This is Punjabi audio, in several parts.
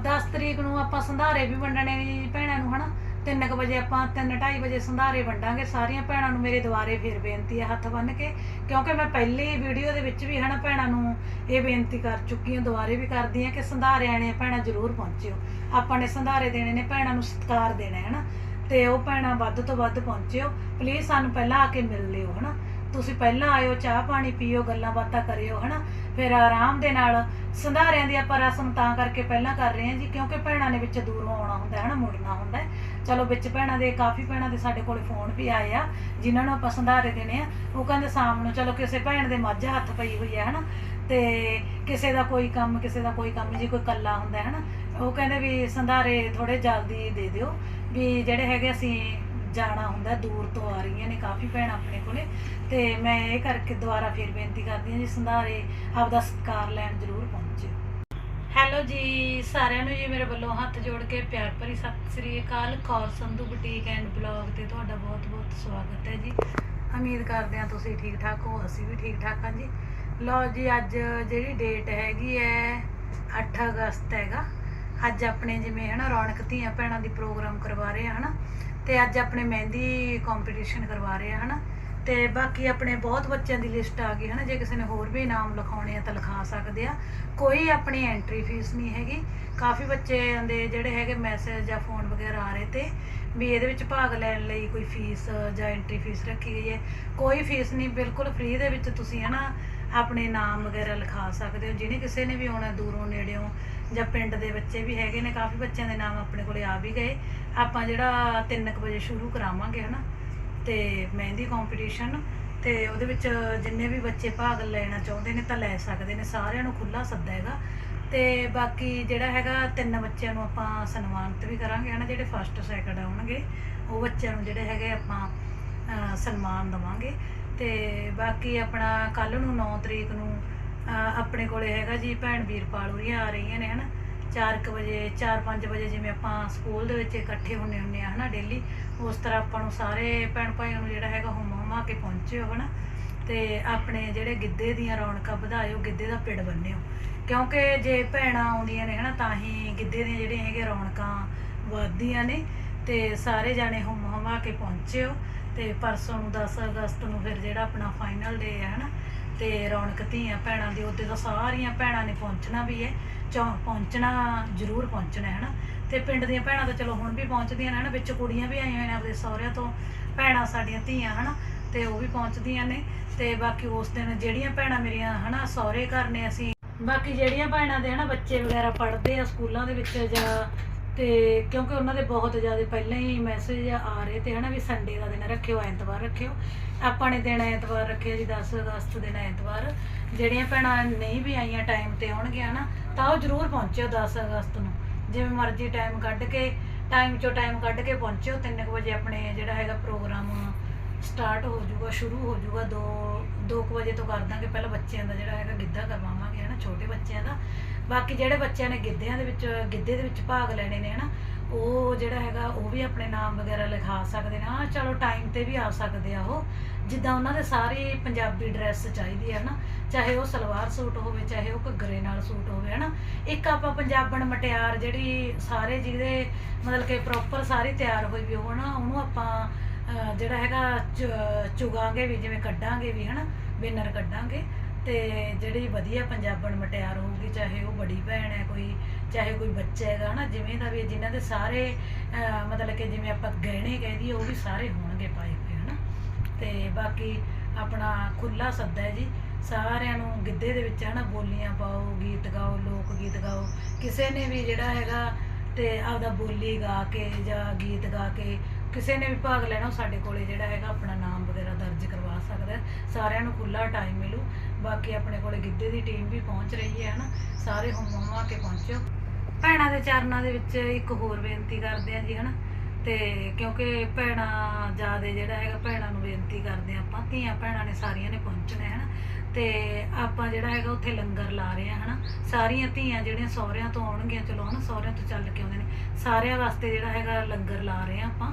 10 ਤਰੀਕ ਨੂੰ ਆਪਾਂ ਸੰਧਾਰੇ ਵੀ ਵੰਡਣੇ ਨੇ ਜੀ ਭੈਣਾਂ ਨੂੰ, ਹਨਾ? 3:00 ਵਜੇ ਆਪਾਂ 3:30 ਵਜੇ ਸੰਧਾਰੇ ਵੰਡਾਂਗੇ, ਸਾਰੀਆਂ ਭੈਣਾਂ ਨੂੰ ਮੇਰੇ ਦੁਆਰੇ ਫੇਰ ਬੇਨਤੀ ਹੈ ਹੱਥ ਬੰਨ੍ਹ ਕੇ, ਕਿਉਂਕਿ ਮੈਂ ਪਹਿਲੀ ਵੀਡੀਓ ਦੇ ਵਿੱਚ ਵੀ, ਹਨਾ, ਭੈਣਾਂ ਨੂੰ ਇਹ ਬੇਨਤੀ ਕਰ ਚੁੱਕੀ ਹਾਂ, ਦੁਆਰੇ ਵੀ ਕਰਦੀ ਹਾਂ ਕਿ ਸੰਧਾਰੇ ਆਣੇ ਭੈਣਾਂ ਜ਼ਰੂਰ ਪਹੁੰਚਿਓ। ਆਪਾਂ ਨੇ ਸੰਧਾਰੇ ਦੇਣੇ ਨੇ, ਭੈਣਾਂ ਨੂੰ ਸਤਿਕਾਰ ਦੇਣਾ ਹੈ, ਹਨਾ? ਤੇ ਉਹ ਭੈਣਾਂ ਵੱਧ ਤੋਂ ਵੱਧ ਪਹੁੰਚਿਓ। ਪਲੀਜ਼ ਸਾਨੂੰ ਪਹਿਲਾਂ ਆ ਕੇ ਮਿਲ ਲਿਓ, ਹਨਾ? ਤੁਸੀਂ ਪਹਿਲਾਂ ਆਇਓ, ਚਾਹ ਪਾਣੀ ਪੀਓ, ਗੱਲਾਂ ਬਾਤਾਂ ਕਰਿਓ, ਹਨਾ? ਫਿਰ ਆਰਾਮ ਦੇ ਨਾਲ ਸੰਧਾਰਿਆਂ ਦੀ ਆਪਾਂ ਰਸਮ ਤਾਂ ਕਰਕੇ ਪਹਿਲਾਂ ਕਰ ਰਹੇ ਹਾਂ ਜੀ, ਕਿਉਂਕਿ ਭੈਣਾਂ ਨੇ ਵਿੱਚ ਦੂਰੋਂ ਆਉਣਾ ਹੁੰਦਾ ਹੈ ਨਾ, ਮੁੜਨਾ ਹੁੰਦਾ ਹੈ। ਚਲੋ ਵਿੱਚ ਭੈਣਾਂ ਦੇ, ਕਾਫੀ ਭੈਣਾਂ ਦੇ ਸਾਡੇ ਕੋਲੇ ਫੋਨ ਵੀ ਆਏ ਆ, ਜਿਨ੍ਹਾਂ ਨੂੰ ਆਪਾਂ ਸੰਧਾਰੇ ਦੇਣੇ ਆ। ਉਹ ਕਹਿੰਦੇ ਸ਼ਾਮ ਨੂੰ, ਚਲੋ ਕਿਸੇ ਭੈਣ ਦੇ ਮੱਝ ਹੱਥ ਪਈ ਹੋਈ ਹੈ, ਹਨਾ। ਤੇ ਕਿਸੇ ਦਾ ਕੋਈ ਕੰਮ, ਕਿਸੇ ਦਾ ਕੋਈ ਕੰਮ ਜੀ, ਕੋਈ ਕੱਲਾ ਹੁੰਦਾ ਹੈ, ਹਨਾ। ਉਹ ਕਹਿੰਦੇ ਵੀ ਸੰਧਾਰੇ ਥੋੜੇ ਜਲਦੀ ਦੇ ਦਿਓ, ਵੀ ਜਿਹੜੇ ਹੈਗੇ ਅਸੀਂ ਜਾਣਾ ਹੁੰਦਾ, ਦੂਰ ਤੋਂ ਆ ਰਹੀਆਂ ਨੇ ਕਾਫੀ ਭੈਣਾਂ ਆਪਣੇ ਕੋਲੇ। ਤੇ ਮੈਂ ਇਹ ਕਰਕੇ ਦੁਬਾਰਾ ਫਿਰ ਬੇਨਤੀ ਕਰਦੀ ਹਾਂ ਜੀ, ਸੰਧਾਰੇ ਆਪਦਾ ਸਤਿਕਾਰ ਲੈਣ ਜ਼ਰੂਰ ਪਹੁੰਚਿਓ ਹੈਲੋ ਜੀ, ਸਾਰਿਆਂ ਨੂੰ ਜੀ ਮੇਰੇ ਵੱਲੋਂ ਹੱਥ ਜੋੜ ਕੇ ਪਿਆਰ ਭਰੀ ਸਤਿ ਸ੍ਰੀ ਅਕਾਲ। Kaur Sandhu boutique and blog ਤੇ ਤੁਹਾਡਾ ਬਹੁਤ ਬਹੁਤ ਸਵਾਗਤ ਹੈ ਜੀ। ਉਮੀਦ ਕਰਦੇ ਹਾਂ ਤੁਸੀਂ ਠੀਕ ਠਾਕ ਹੋ, ਅਸੀਂ ਵੀ ਠੀਕ ਠਾਕ ਹਾਂ ਜੀ। ਲਓ ਜੀ, ਅੱਜ ਜਿਹੜੀ ਡੇਟ ਹੈਗੀ ਹੈ 8 ਅਗਸਤ ਹੈਗਾ। ਅੱਜ ਆਪਣੇ ਜਿਵੇਂ ਹਨਾ ਰੌਣਕ ਧੀਆਂ ਭੈਣਾਂ ਦੀ ਪ੍ਰੋਗਰਾਮ ਕਰਵਾ ਰਹੇ ਆ ਹਨਾ। ਤੇ ਅੱਜ ਆਪਣੇ ਮਹਿੰਦੀ ਕੰਪੀਟੀਸ਼ਨ ਕਰਵਾ ਰਹੇ ਆ, ਹਨਾ? ਤੇ ਬਾਕੀ ਆਪਣੇ ਬਹੁਤ ਬੱਚਿਆਂ ਦੀ ਲਿਸਟ ਆ ਗਈ, ਹਨਾ? ਜੇ ਕਿਸੇ ਨੇ ਹੋਰ ਵੀ ਇਨਾਮ ਲਿਖਾਉਣੇ ਆ ਤਾਂ ਲਿਖਾ ਸਕਦੇ ਆ। ਕੋਈ ਆਪਣੀ ਐਂਟਰੀ ਫੀਸ ਨਹੀਂ ਹੈਗੀ। ਕਾਫੀ ਬੱਚਿਆਂ ਦੇ ਜਿਹੜੇ ਹੈਗੇ ਮੈਸੇਜ ਜਾਂ ਫੋਨ ਵਗੈਰਾ ਆ ਰਹੇ ਤੇ ਵੀ ਇਹਦੇ ਵਿੱਚ ਭਾਗ ਲੈਣ ਲਈ ਕੋਈ ਫੀਸ ਜਾਂ ਐਂਟਰੀ ਫੀਸ ਰੱਖੀ ਗਈ ਹੈ। ਕੋਈ ਫੀਸ ਨਹੀਂ, ਬਿਲਕੁਲ ਫ੍ਰੀ ਦੇ ਵਿੱਚ ਤੁਸੀਂ, ਹਨਾ, ਆਪਣੇ ਨਾਮ ਵਗੈਰਾ ਲਿਖਾ ਸਕਦੇ ਹੋ। ਜਿਹਨੇ ਕਿਸੇ ਨੇ ਵੀ ਆਉਣਾ, ਦੂਰੋਂ, ਨੇੜਿਓਂ ਜਾਂ ਪਿੰਡ ਦੇ ਬੱਚੇ ਵੀ ਹੈਗੇ ਨੇ, ਕਾਫੀ ਬੱਚਿਆਂ ਦੇ ਨਾਮ ਆਪਣੇ ਕੋਲੇ ਆ ਵੀ ਗਏ। ਆਪਾਂ ਜਿਹੜਾ 3:00 ਵਜੇ ਸ਼ੁਰੂ ਕਰਾਵਾਂਗੇ, ਹਨਾ? ਤੇ ਮਹਿੰਦੀ ਕੰਪੀਟੀਸ਼ਨ ਤੇ ਉਹਦੇ ਵਿੱਚ ਜਿੰਨੇ ਵੀ ਬੱਚੇ ਭਾਗ ਲੈਣਾ ਚਾਹੁੰਦੇ ਨੇ ਤਾਂ ਲੈ ਸਕਦੇ ਨੇ, ਸਾਰਿਆਂ ਨੂੰ ਖੁੱਲਾ ਸੱਦਾ ਹੈਗਾ। ਤੇ ਬਾਕੀ ਜਿਹੜਾ ਹੈਗਾ, ਤਿੰਨ ਬੱਚਿਆਂ ਨੂੰ ਆਪਾਂ ਸਨਮਾਨਿਤ ਵੀ ਕਰਾਂਗੇ, ਹਨਾ? ਜਿਹੜੇ ਫਸਟ ਸੈਕਿੰਡ ਆਉਣਗੇ, ਉਹ ਬੱਚਿਆਂ ਨੂੰ ਜਿਹੜੇ ਹੈਗੇ ਆਪਾਂ ਸਨਮਾਨ ਦਵਾਂਗੇ। ਤੇ ਬਾਕੀ ਆਪਣਾ ਕੱਲ ਨੂੰ 9 ਤਰੀਕ ਨੂੰ ਆਪਣੇ ਕੋਲੇ ਹੈਗਾ ਜੀ ਭੈਣ ਵੀਰਪਾਲ ਉਰੀਆਂ ਆ ਰਹੀਆਂ ਨੇ, ਹਨਾ? 4:00 ਵਜੇ 4-5 ਵਜੇ ਜਿਵੇਂ ਆਪਾਂ ਸਕੂਲ ਦੇ ਵਿੱਚ ਇਕੱਠੇ ਹੁੰਨੇ ਹੁੰਨੇ ਆ ਹਨਾ ਡੇਲੀ ਉਸ ਤਰ੍ਹਾਂ ਆਪਾਂ ਨੂੰ ਸਾਰੇ ਭੈਣ ਭਾਈਆਂ ਨੂੰ ਜਿਹੜਾ ਹੈਗਾ ਹੁਮ ਹੁਮਾ ਕੇ ਪਹੁੰਚਿਓ ਹਨਾ, ਤੇ ਆਪਣੇ ਜਿਹੜੇ ਗਿੱਧੇ ਦੀਆਂ ਰੌਣਕਾਂ ਵਧਾਇਓ, ਗਿੱਧੇ ਦਾ ਪਿੜ ਬੰਨਿਓ। ਕਿਉਂਕਿ ਜੇ ਭੈਣਾਂ ਆਉਂਦੀਆਂ ਨੇ ਹਨਾ, ਤਾਂ ਹੀ ਗਿੱਧੇ ਦੀਆਂ ਜਿਹੜੀਆਂ ਹੈਗੀਆਂ ਰੌਣਕਾਂ ਵੱਧਦੀਆਂ ਨੇ, ਤੇ ਸਾਰੇ ਜਾਣੇ ਹੁਮ ਹੁਮਾ ਕੇ ਪਹੁੰਚਿਓ, ਤੇ ਪਰਸੋਂ ਨੂੰ 10 ਅਗਸਤ ਨੂੰ ਫਿਰ ਜਿਹੜਾ ਆਪਣਾ ਫਾਈਨਲ ਡੇ ਹੈ ਹਨਾ ਤੇ ਰੌਣਕ ਧੀਆਂ ਭੈਣਾਂ ਦੀ ਉਹਦੇ ਤਾਂ ਸਾਰੀਆਂ ਭੈਣਾਂ ਨੇ ਪਹੁੰਚਣਾ ਵੀ ਹੈ, ਚੌ, ਪਹੁੰਚਣਾ ਜ਼ਰੂਰ ਪਹੁੰਚਣਾ ਹੈ ਨਾ। ਤੇ ਪਿੰਡ ਦੀਆਂ ਭੈਣਾਂ ਤਾਂ ਚਲੋ ਹੁਣ ਵੀ ਪਹੁੰਚਦੀਆਂ ਨੇ ਹਨਾ, ਵਿੱਚ ਕੁੜੀਆਂ ਵੀ ਆਈਆਂ ਹੋਈਆਂ ਨੇ ਆਪਣੇ ਸਹੁਰਿਆਂ ਤੋਂ, ਭੈਣਾਂ ਸਾਡੀਆਂ ਧੀਆਂ ਹਨਾ, ਤੇ ਉਹ ਵੀ ਪਹੁੰਚਦੀਆਂ ਨੇ। ਤੇ ਬਾਕੀ ਉਸ ਦਿਨ ਜਿਹੜੀਆਂ ਭੈਣਾਂ ਮੇਰੀਆਂ ਹਨਾ, ਸਹੁਰੇ ਘਰ ਨੇ ਅਸੀਂ, ਬਾਕੀ ਜਿਹੜੀਆਂ ਭੈਣਾਂ ਦੇ ਹਨਾ ਬੱਚੇ ਵਗੈਰਾ ਪੜ੍ਹਦੇ ਆ ਸਕੂਲਾਂ ਦੇ ਵਿੱਚ ਜਾਂ ਤੇ ਕਿਉਂਕਿ ਉਹਨਾਂ ਦੇ ਬਹੁਤ ਜ਼ਿਆਦਾ ਪਹਿਲਾਂ ਹੀ ਮੈਸੇਜ ਆ ਰਹੇ ਤੇ ਹਨਾ ਵੀ ਸੰਡੇ ਦਾ ਦਿਨ ਰੱਖਿਓ, ਐਤਵਾਰ ਰੱਖਿਓ। ਆਪਾਂ ਨੇ ਦਿਨ ਐਤਵਾਰ ਰੱਖਿਆ ਜੀ 10 ਅਗਸਤ ਦਿਨ ਐਤਵਾਰ। ਜਿਹੜੀਆਂ ਭੈਣਾਂ ਨਹੀਂ ਵੀ ਆਈਆਂ ਟਾਈਮ ਤੇ ਆਉਣਗੀਆਂ ਨਾ ਤਾਂ ਉਹ ਜ਼ਰੂਰ ਪਹੁੰਚਿਓ 10 ਅਗਸਤ ਨੂੰ। ਜਿਵੇਂ ਮਰਜ਼ੀ ਟਾਈਮ ਕੱਢ ਕੇ ਟਾਈਮ ਚੋਂ ਟਾਈਮ ਕੱਢ ਕੇ ਪਹੁੰਚਿਓ। 3 ਵਜੇ ਆਪਣੇ ਜਿਹੜਾ ਹੈਗਾ ਪ੍ਰੋਗਰਾਮ ਸਟਾਰਟ ਹੋ ਜਾਊਗਾ, ਸ਼ੁਰੂ ਹੋ ਜਾਊਗਾ। 2 2 ਵਜੇ ਤੋਂ ਕਰ ਦਾਂਗੇ। ਪਹਿਲਾਂ ਬੱਚਿਆਂ ਦਾ ਜਿਹੜਾ ਹੈਗਾ ਗਿੱਧਾ ਕਰਵਾਵਾਂਗੇ ਹਨਾ, ਛੋਟੇ ਬੱਚਿਆਂ ਦਾ। ਬਾਕੀ ਜਿਹੜੇ ਬੱਚਿਆਂ ਨੇ ਗਿੱਧਿਆਂ ਦੇ ਵਿੱਚ, ਗਿੱਧੇ ਦੇ ਵਿੱਚ ਭਾਗ ਲੈਣੇ ਨੇ ਹਨਾ, ਉਹ ਜਿਹੜਾ ਹੈਗਾ, ਉਹ ਵੀ ਆਪਣੇ ਨਾਮ ਵਗੈਰਾ ਲਿਖਾ ਸਕਦੇ ਨੇ। ਹਾਂ ਚਲੋ ਟਾਈਮ ਤੇ ਵੀ ਆ ਸਕਦੇ ਆ ਉਹ। ਜਿੱਦਾਂ ਉਹਨਾਂ ਦੇ ਸਾਰੇ ਪੰਜਾਬੀ ਡਰੈਸ ਚਾਹੀਦੀ ਹੈ ਨਾ ਚਾਹੇ ਉਹ ਸਲਵਾਰ ਸੂਟ ਹੋਵੇ, ਚਾਹੇ ਉਹ ਘੱਗਰੇ ਨਾਲ ਸੂਟ ਹੋਵੇ ਹਨਾ। ਇੱਕ ਆਪਾਂ ਪੰਜਾਬਣ ਮਟਿਆਰ ਜਿਹੜੀ ਸਾਰੇ ਜਿਹਦੇ ਮਤਲਬ ਕਿ ਪ੍ਰੋਪਰ ਸਾਰੀ ਤਿਆਰ ਹੋਈ ਵੀ ਹੋਣ, ਉਹਨੂੰ ਆਪਾਂ ਜਿਹੜਾ ਹੈਗਾ, ਚ- ਚੁਗਾਂਗੇ ਵੀ, ਜਿਵੇਂ ਕੱਢਾਂਗੇ ਵੀ ਹਨਾ ਬਿਨਰ ਕੱਢਾਂਗੇ। ਤੇ ਜਿਹੜੀ ਵਧੀਆ ਪੰਜਾਬਣ ਮਟਿਆਰ ਹੋਊਗੀ ਚਾਹੇ ਉਹ ਬੜੀ ਭੈਣ ਹੈ ਕੋਈ ਚਾਹੇ ਕੋਈ ਬੱਚਾ ਹੈਗਾ ਹਨਾ ਜਿਵੇਂ ਦਾ ਵੀ ਜਿਨ੍ਹਾਂ ਦੇ ਸਾਰੇ ਅਹ, ਮਤਲਬ ਕਿ ਜਿਵੇਂ ਆਪਾਂ ਗਹਿਣੇ ਕਹਿ ਦਈਏ ਉਹ ਵੀ ਸਾਰੇ ਹੋਣਗੇ ਪਾਏ ਹੋਏ ਹਨਾ। ਤੇ ਬਾਕੀ ਆਪਣਾ ਖੁੱਲਾ ਸੱਦਾ ਹੈ ਜੀ ਸਾਰਿਆਂ ਨੂੰ ਗਿੱਧੇ ਦੇ ਵਿੱਚ ਹਨਾ ਬੋਲੀਆਂ ਪਾਓ ਗੀਤ ਗਾਓ ਲੋਕ ਗੀਤ ਗਾਓ। ਕਿਸੇ ਨੇ ਵੀ ਜਿਹੜਾ ਹੈਗਾ ਤੇ ਆਪਦਾ ਬੋਲੀ ਗਾ ਕੇ ਜਾਂ ਗੀਤ ਗਾ ਕੇ ਕਿਸੇ ਨੇ ਵੀ ਭਾਗ ਲੈਣਾ, ਉਹ ਸਾਡੇ ਕੋਲੇ ਜਿਹੜਾ ਹੈਗਾ ਆਪਣਾ ਨਾਮ ਵਗੈਰਾ ਦਰਜ ਕਰਵਾ ਸਕਦਾ ਹੈ। ਸਾਰਿਆਂ ਨੂੰ ਖੁੱਲਾ ਟਾਈਮ ਮਿਲੂ। ਬਾਕੀ ਆਪਣੇ ਕੋਲੇ ਗਿੱਧੇ ਦੀ ਟੀਮ ਵੀ ਪਹੁੰਚ ਰਹੀ ਹੈ, ਹਨਾ? ਸਾਰੇ ਹੁਮ ਹੁਮਾ ਕੇ ਪਹੁੰਚਿਓ ਭੈਣਾਂ ਦੇ ਚਰਨਾਂ ਦੇ ਵਿੱਚ ਇੱਕ ਹੋਰ ਬੇਨਤੀ ਕਰਦੇ ਆ ਜੀ, ਹਨਾ? ਤੇ ਕਿਉਂਕਿ ਭੈਣਾਂ ਜ਼ਿਆਦਾ ਜਿਹੜਾ ਹੈਗਾ, ਭੈਣ ਬੇਨਤੀ ਕਰਦੇ ਹਾਂ ਆਪਾਂ, ਧੀਆਂ ਭੈਣਾਂ ਨੇ ਸਾਰੀਆਂ ਨੇ ਪਹੁੰਚਣਾ ਹੈ ਨਾ। ਤੇ ਆਪਾਂ ਜਿਹੜਾ ਹੈਗਾ ਉੱਥੇ ਲੰਗਰ ਲਾ ਰਹੇ ਆ ਹਨਾ ਸਾਰੀਆਂ ਧੀਆਂ ਜਿਹੜੀਆਂ ਸਹੁਰਿਆਂ ਤੋਂ ਆਉਣਗੀਆਂ, ਚਲੋ ਹਨਾ ਸਹੁਰਿਆਂ ਤੋਂ ਚੱਲ ਕੇ ਆਉਂਦੇ ਨੇ। ਸਾਰਿਆਂ ਵਾਸਤੇ ਜਿਹੜਾ ਹੈਗਾ ਲੰਗਰ ਲਾ ਰਹੇ ਆ ਆਪਾਂ।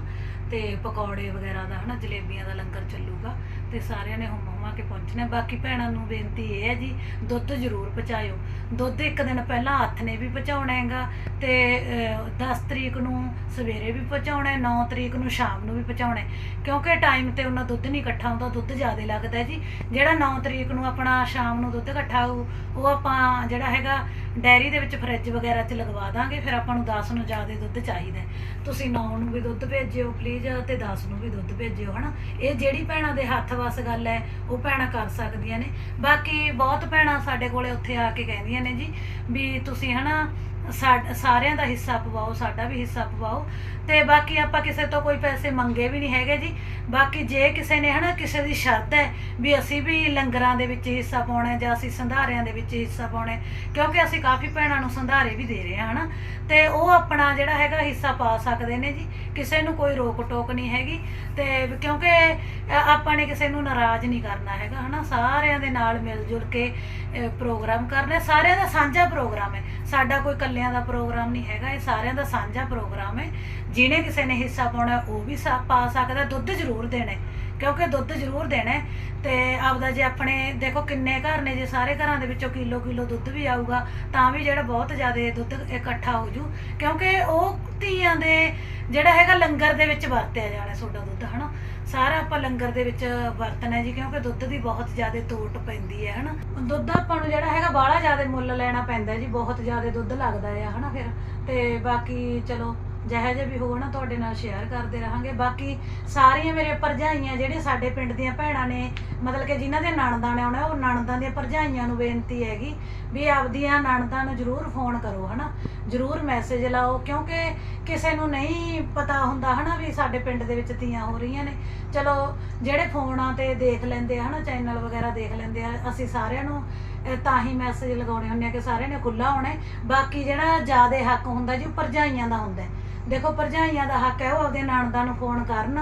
ਤੇ ਪਕੌੜੇ ਵਗੈਰਾ ਦਾ ਹਨਾ ਜਲੇਬੀਆਂ ਦਾ ਲੰਗਰ ਚੱਲੂਗਾ। ਤੇ ਸਾਰਿਆਂ ਨੇ ਹੁਮ ਹੁਮਾ ਕੇ ਪਹੁੰਚਣਾ ਬਾਕੀ ਭੈਣਾਂ ਨੂੰ ਬੇਨਤੀ ਇਹ ਹੈ ਜੀ ਦੁੱਧ ਜ਼ਰੂਰ ਪਹੁੰਚਾਇਓ। ਦੁੱਧ ਇੱਕ ਦਿਨ ਪਹਿਲਾਂ ਹੱਥ ਨੇ ਵੀ ਪਹੁੰਚਾਉਣਾ ਹੈਗਾ ਤੇ ਅਹ, 10 ਤਰੀਕ ਨੂੰ ਸਵੇਰੇ ਵੀ ਪਹੁੰਚਾਉਣਾ ਹੈ 9 ਤਰੀਕ ਨੂੰ ਸ਼ਾਮ ਨੂੰ ਵੀ ਪਹੁੰਚਾਉਣਾ ਹੈ। ਕਿਉਂਕਿ ਟਾਈਮ ਤੇ ਉਹਨਾਂ ਦੁੱਧ ਨਹੀਂ ਇਕੱਠਾ ਹੁੰਦਾ ਦੁੱਧ ਜ਼ਿਆਦਾ ਲੱਗਦਾ ਹੈ ਜੀ। ਜਿਹੜਾ 9 ਤਰੀਕ ਨੂੰ ਆਪਣਾ ਸ਼ਾਮ ਨੂੰ ਦੁੱਧ ਇਕੱਠਾ ਹੋਊ ਉਹ ਆਪਾਂ ਜਿਹੜਾ ਹੈਗਾ ਡੈਰੀ ਦੇ ਵਿੱਚ ਫਰਿੱਜ ਵਗੈਰਾ 'ਚ ਲਗਵਾ ਦਾਂਗੇ ਫਿਰ ਆਪਾਂ ਨੂੰ 10 ਨੂੰ ਜ਼ਿਆਦਾ ਦੁੱਧ ਚਾਹੀਦਾ ਹੈ। ਤੁਸੀਂ 9 ਨੂੰ ਵੀ ਦੁੱਧ ਭੇਜਿਓ ਪਲੀਜ਼ ਤੇ 10 ਨੂੰ ਵੀ ਦੁੱਧ ਭੇਜਿਓ ਹਨਾ। ਇਹ ਜਿਹੜੀ ਭੈਣਾਂ ਦੇ ਹੱਥ ਵੱਸ ਗੱਲ ਹੈ, ਉਹ ਭੈਣਾਂ ਕਰ ਸਕਦੀਆਂ ਨੇ। ਬਾਕੀ ਬਹੁਤ ਭੈਣਾਂ ਸਾਡੇ ਕੋਲੇ ਉੱਥੇ ਆ ਕੇ ਕਹਿੰਦੀਆਂ ਨੇ ਜੀ ਵੀ ਤੁਸੀਂ ਹਨਾ ਸਾਰਿਆਂ ਦਾ ਹਿੱਸਾ ਪਵਾਓ, ਸਾਡਾ ਵੀ ਹਿੱਸਾ ਪਵਾਓ। ਤੇ ਬਾਕੀ ਆਪਾਂ ਕਿਸੇ ਤੋਂ ਕੋਈ ਪੈਸੇ ਮੰਗੇ ਵੀ ਨਹੀਂ ਹੈਗੇ ਜੀ। ਬਾਕੀ ਜੇ ਕਿਸੇ ਨੇ ਹਨਾ ਕਿਸੇ ਦੀ ਸ਼ਰਤ ਹੈ ਵੀ ਅਸੀਂ ਵੀ ਲੰਗਰਾਂ ਦੇ ਵਿੱਚ ਹਿੱਸਾ ਪਾਉਣਾ ਜਾਂ ਅਸੀਂ ਸੰਧਾਰਿਆਂ ਦੇ ਵਿੱਚ ਹਿੱਸਾ ਪਾਉਣਾ ਕਿਉਂਕਿ ਅਸੀਂ ਕਾਫੀ ਭੈਣਾਂ ਨੂੰ ਸੰਧਾਰੇ ਵੀ ਦੇ ਰਹੇ ਹਾਂ ਹਨਾ। ਤੇ ਉਹ ਆਪਣਾ ਜਿਹੜਾ ਹੈਗਾ ਹਿੱਸਾ ਪਾ ਸਕਦੇ ਨੇ ਜੀ। ਕਿਸੇ ਨੂੰ ਕੋਈ ਰੋਕ ਟੋਕ ਨਹੀਂ ਹੈਗੀ। ਤੇ ਕਿਉਂਕਿ ਆਪਾਂ ਨੇ ਕਿਸੇ ਨੂੰ ਨਾਰਾਜ਼ ਨਹੀਂ ਕਰਨਾ ਹੈਗਾ ਹਨਾ। ਸਾਰਿਆਂ ਦੇ ਨਾਲ ਮਿਲ ਜੁਲ ਕੇ ਪ੍ਰੋਗਰਾਮ ਕਰਨਾ ਸਾਰਿਆਂ ਦਾ ਸਾਂਝਾ ਪ੍ਰੋਗਰਾਮ ਹੈ। ਸਾਡਾ ਕੋਈ ਇਕੱਲਿਆਂ ਦਾ ਪ੍ਰੋਗਰਾਮ ਨਹੀਂ ਹੈਗਾ, ਇਹ ਸਾਰਿਆਂ ਦਾ ਸਾਂਝਾ ਪ੍ਰੋਗਰਾਮ ਹੈ। ਜਿਹਨੇ ਕਿਸੇ ਨੇ ਹਿੱਸਾ ਪਾਉਣਾ, ਉਹ ਵੀ ਸਾ- ਪਾ ਸਕਦਾ, ਦੁੱਧ ਜ਼ਰੂਰ ਦੇਣਾ ਕਿਉਂਕਿ ਦੁੱਧ ਜ਼ਰੂਰ ਦੇਣਾ ਹੈ ਤੇ ਆਪਦਾ ਜੇ ਆਪਣੇ, ਦੇਖੋ ਕਿੰਨੇ ਘਰ ਨੇ, ਜੇ ਸਾਰੇ ਘਰਾਂ ਦੇ ਵਿੱਚੋਂ ਕਿਲੋ ਕਿਲੋ ਦੁੱਧ ਵੀ ਆਊਗਾ, ਤਾਂ ਵੀ ਜਿਹੜਾ ਬਹੁਤ ਜ਼ਿਆਦਾ ਦੁੱਧ ਇਕੱਠਾ ਹੋ ਜੂ ਕਿਉਂਕਿ ਉਹ ਧੀਆਂ ਦੇ ਜਿਹੜਾ ਹੈਗਾ ਲੰਗਰ ਦੇ ਵਿੱਚ ਵਰਤਿਆ ਜਾਣਾ ਤੁਹਾਡਾ ਦੁੱਧ, ਹਨਾ? ਸਾਰਾ ਆਪਾਂ ਲੰਗਰ ਦੇ ਵਿੱਚ ਵਰਤਣਾ ਜੀ, ਕਿਉਂਕਿ ਦੁੱਧ ਦੀ ਬਹੁਤ ਜ਼ਿਆਦਾ ਤੋਟ ਪੈਂਦੀ ਹੈ, ਹਨਾ? ਦੁੱਧ ਆਪਾਂ ਨੂੰ ਜਿਹੜਾ ਹੈਗਾ ਬਾਹਲਾ ਜ਼ਿਆਦਾ ਮੁੱਲ ਲੈਣਾ ਪੈਂਦਾ ਜੀ, ਬਹੁਤ ਜ਼ਿਆਦਾ ਦੁੱਧ ਲੱਗਦਾ ਆ, ਹਨਾ ਫਿਰ? ਤੇ ਬਾਕੀ ਚਲੋ ਜਿਹੋ ਜਿਹੇ ਵੀ ਹੋਊ ਨਾ ਤੁਹਾਡੇ ਨਾਲ ਸ਼ੇਅਰ ਕਰਦੇ ਰਹਾਂਗੇ। ਬਾਕੀ ਸਾਰੀਆਂ ਮੇਰੇ ਭਰਜਾਈਆਂ ਜਿਹੜੇ ਸਾਡੇ ਪਿੰਡ ਦੀਆਂ ਭੈਣਾਂ ਨੇ, ਮਤਲਬ ਕਿ ਜਿਨ੍ਹਾਂ ਦੇ ਨਣਦਾਂ ਨੇ ਆਉਣਾ, ਉਹ ਨਣਦਾਂ ਦੀਆਂ ਭਰਜਾਈਆਂ ਨੂੰ ਬੇਨਤੀ ਹੈਗੀ ਵੀ ਆਪਦੀਆਂ ਨਣਦਾਂ ਨੂੰ ਜ਼ਰੂਰ ਫੋਨ ਕਰੋ, ਹਨਾ? ਜ਼ਰੂਰ ਮੈਸੇਜ ਲਾਓ, ਕਿਉਂਕਿ ਕਿਸੇ ਨੂੰ ਨਹੀਂ ਪਤਾ ਹੁੰਦਾ, ਹਨਾ, ਵੀ ਸਾਡੇ ਪਿੰਡ ਦੇ ਵਿੱਚ ਤੀਆਂ ਹੋ ਰਹੀਆਂ ਨੇ। ਚਲੋ, ਜਿਹੜੇ ਫੋਨਾਂ ਤੇ ਦੇਖ ਲੈਂਦੇ ਆ, ਹਨਾ, ਚੈਨਲ ਵਗੈਰਾ ਦੇਖ ਲੈਂਦੇ ਆ, ਅਸੀਂ ਸਾਰਿਆਂ ਨੂੰ ਤਾਂ ਹੀ ਮੈਸੇਜ ਲਗਾਉਣੇ ਹੁੰਦੇ ਆ ਕਿ ਸਾਰਿਆਂ ਨੇ ਖੁੱਲਾ ਹੋਣਾ ਬਾਕੀ ਜਿਹੜਾ ਜ਼ਿਆਦਾ ਹੱਕ ਹੁੰਦਾ ਜੀ, ਉਹ ਭਰਜਾਈਆਂ ਦਾ ਹੁੰਦਾ ਦੇਖੋ, ਭਰਜਾਈਆਂ ਦਾ ਹੱਕ ਹੈ ਉਹ ਆਪਦੇ ਨਾਨਦਾਂ ਨੂੰ ਫੋਨ ਕਰਨ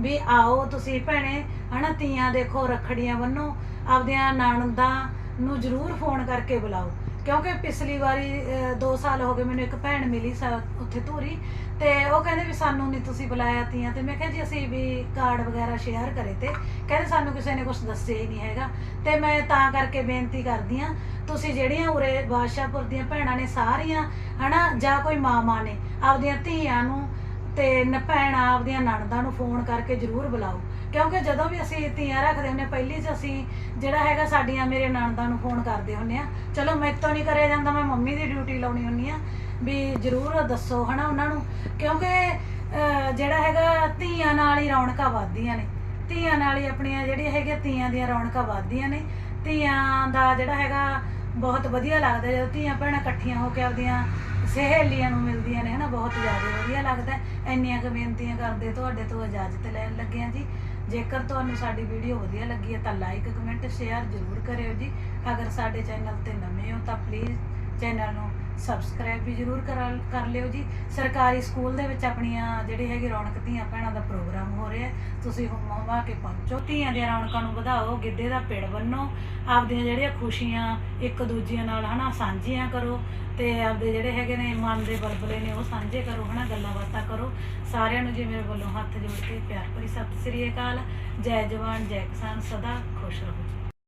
ਵੀ ਆਓ ਤੁਸੀਂ ਭੈਣੇ, ਹਨਾ ਤੀਆਂ ਦੇਖੋ, ਰੱਖੜੀਆਂ ਬੰਨੋ, ਆਪਦੀਆਂ ਨਣਦਾਂ ਨੂੰ ਜ਼ਰੂਰ ਫੋਨ ਕਰਕੇ ਬੁਲਾਓ। ਕਿਉਂਕਿ ਪਿਛਲੀ ਵਾਰੀ 2 ਸਾਲ ਹੋ ਗਏ ਮੈਨੂੰ ਇੱਕ ਭੈਣ ਮਿਲੀ ਸਾ, ਉੱਥੇ ਧੂਰੀ, ਤੇ ਉਹ ਕਹਿੰਦੇ ਵੀ ਸਾਨੂੰ ਨਹੀਂ ਤੁਸੀਂ ਬੁਲਾਇਆ ਤੀਆਂ ਤੇ ਮੈਂ ਕਿਹਾ ਜੀ ਅਸੀਂ ਵੀ ਕਾਰਡ ਵਗੈਰਾ ਸ਼ੇਅਰ ਕਰੇ ਤੇ, ਕਹਿੰਦੇ ਸਾਨੂੰ ਕਿਸੇ ਨੇ ਕੁਝ ਦੱਸਿਆ ਹੀ ਨਹੀਂ ਹੈਗਾ, ਤੇ ਮੈਂ ਤਾਂ ਕਰਕੇ ਬੇਨਤੀ ਕਰਦੀ ਆ ਤੁਸੀਂ ਜਿਹੜੀਆਂ ਉਰੇ ਬਾਦਸ਼ਾਹਪੁਰ ਦੀਆਂ ਭੈਣਾਂ ਨੇ ਸਾਰੀਆਂ, ਹਨਾ, ਜਾਂ ਕੋਈ ਮਾਮਾ ਨੇ ਆਪਦੀਆਂ ਧੀਆਂ ਨੂੰ ਤੇ ਨ ਭੈਣਾਂ ਆਪਦੀਆਂ ਨਣਦਾਂ ਨੂੰ ਫੋਨ ਕਰਕੇ ਜ਼ਰੂਰ ਬੁਲਾਓ। ਕਿਉਂਕਿ ਜਦੋਂ ਵੀ ਅਸੀਂ ਧੀਆਂ ਰੱਖਦੇ ਹੁੰਨੇ ਪਹਿਲੀ ਚ ਅਸੀਂ ਜਿਹੜਾ ਹੈਗਾ ਸਾਡੀਆਂ ਮੇਰੇ ਨਣਦਾਂ ਨੂੰ ਫੋਨ ਕਰਦੇ ਹੁੰਨੇ ਆ ਚਲੋ ਮੈਥੋਂ ਨਹੀਂ ਕਰਿਆ ਜਾਂਦਾ, ਮੈਂ ਮੰਮੀ ਦੀ ਡਿਊਟੀ ਲਾਉਣੀ ਹੁੰਨੀ ਆ ਵੀ ਜ਼ਰੂਰ ਦੱਸੋ ਹਨਾ ਉਹਨਾਂ ਨੂੰ। ਕਿਉਂਕਿ ਜਿਹੜਾ ਹੈਗਾ ਧੀਆਂ ਨਾਲ ਹੀ ਰੌਣਕਾਂ ਵੱਧਦੀਆਂ ਨੇ। ਧੀਆਂ ਨਾਲ ਹੀ ਆਪਣੀਆਂ ਜਿਹੜੀਆਂ ਹੈਗੀਆਂ ਧੀਆਂ ਦੀਆਂ ਰੌਣਕਾਂ ਵੱਧਦੀਆਂ ਨੇ। ਧੀਆਂ ਦਾ ਜਿਹੜਾ ਹੈਗਾ ਬਹੁਤ ਵਧੀਆ ਲੱਗਦਾ ਜਦੋਂ ਧੀਆਂ ਭੈਣਾਂ ਇਕੱਠੀਆਂ ਹੋ ਕੇ ਆਪਦੀਆਂ ਸਹੇਲੀਆਂ ਨੂੰ ਮਿਲਦੀਆਂ ਨੇ, ਹਨਾ, ਬਹੁਤ ਜ਼ਿਆਦਾ ਵਧੀਆ ਲੱਗਦਾ ਇੰਨੀਆਂ ਕੁ ਬੇਨਤੀਆਂ ਕਰਦੇ ਤੁਹਾਡੇ ਤੋਂ ਇਜਾਜ਼ਤ ਲੈਣ ਲੱਗੇ ਹਾਂ ਜੀ। ਜੇਕਰ ਤੁਹਾਨੂੰ ਸਾਡੀ ਵੀਡੀਓ ਵਧੀਆ ਲੱਗੀ ਹੈ ਤਾਂ ਲਾਈਕ ਕਮੈਂਟ ਸ਼ੇਅਰ ਜ਼ਰੂਰ ਕਰਿਓ ਜੀ। ਅਗਰ ਸਾਡੇ ਚੈਨਲ ਤੇ ਨਵੇਂ ਹੋ ਤਾਂ ਪਲੀਜ਼ ਚੈਨਲ ਨੂੰ ਸਬਸਕ੍ਰਾਈਬ ਵੀ ਜ਼ਰੂਰ ਕਰਾ ਕਰ ਲਿਓ ਜੀ। ਸਰਕਾਰੀ ਸਕੂਲ ਦੇ ਵਿੱਚ ਆਪਣੀਆਂ ਜਿਹੜੀ ਹੈਗੀ ਰੌਣਕ ਧੀਆਂ ਭੈਣਾਂ ਦਾ ਪ੍ਰੋਗਰਾਮ ਹੋ ਰਿਹਾ ਤੁਸੀਂ ਹੁਮ ਹਵਾ ਕੇ ਪਹੁੰਚੋ। ਧੀਆਂ ਦੀਆਂ ਰੌਣਕਾਂ ਨੂੰ ਵਧਾਓ, ਗਿੱਧੇ ਦਾ ਪਿੜ ਬੰਨੋ। ਆਪਦੀਆਂ ਜਿਹੜੀਆਂ ਖੁਸ਼ੀਆਂ ਇੱਕ ਦੂਜਿਆਂ ਨਾਲ ਹਨਾ ਸਾਂਝੀਆਂ ਕਰੋ ਤੇ ਆਪਦੇ ਜਿਹੜੇ ਹੈਗੇ ਨੇ ਮਨ ਦੇ ਬਲਬਲੇ ਨੇ ਉਹ ਸਾਂਝੇ ਕਰੋ ਹਨਾ, ਗੱਲਾਂ ਬਾਤਾਂ ਕਰੋ। ਸਾਰਿਆਂ ਨੂੰ ਜੀ ਮੇਰੇ ਵੱਲੋਂ ਹੱਥ ਜੋੜ ਕੇ ਪਿਆਰ ਭਰੀ ਸਤਿ ਸ੍ਰੀ ਅਕਾਲ। ਜੈ ਜਵਾਨ, ਜੈ ਕਿਸਾਨ, ਸਦਾ ਖੁਸ਼ ਰਹੋ ਜੀ।